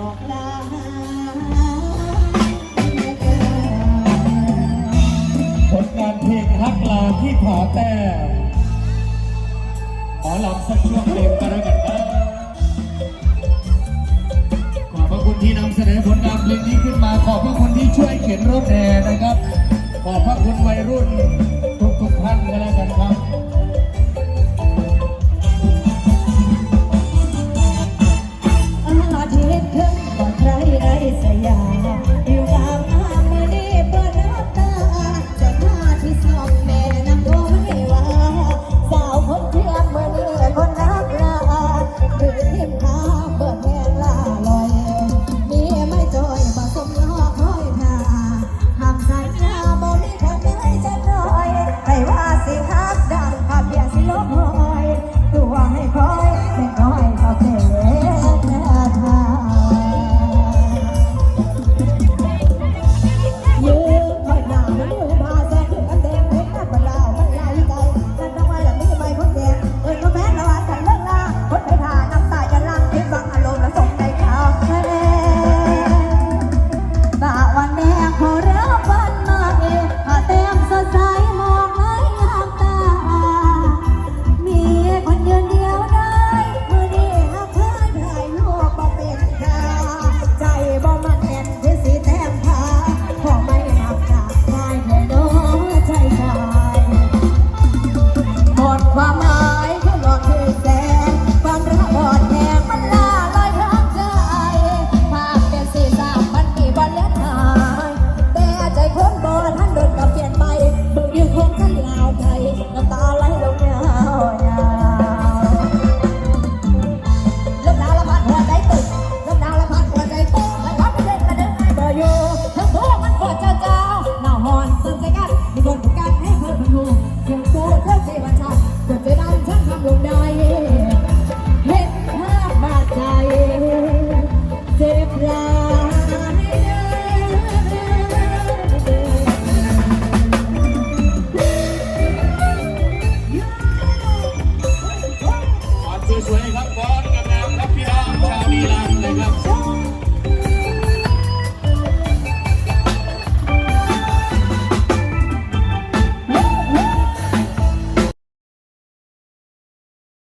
บอกลาผลงานเพลงฮักลาที่ผาแต้ขอลำสักช่วงเพลงก็แล้วกันครับขอบพระคุณที่นำเสนอผลงานเพลงนี้ขึ้นมา ขอบพระคุณที่ช่วยเขียนรถแห่นะครับ mama. Oh.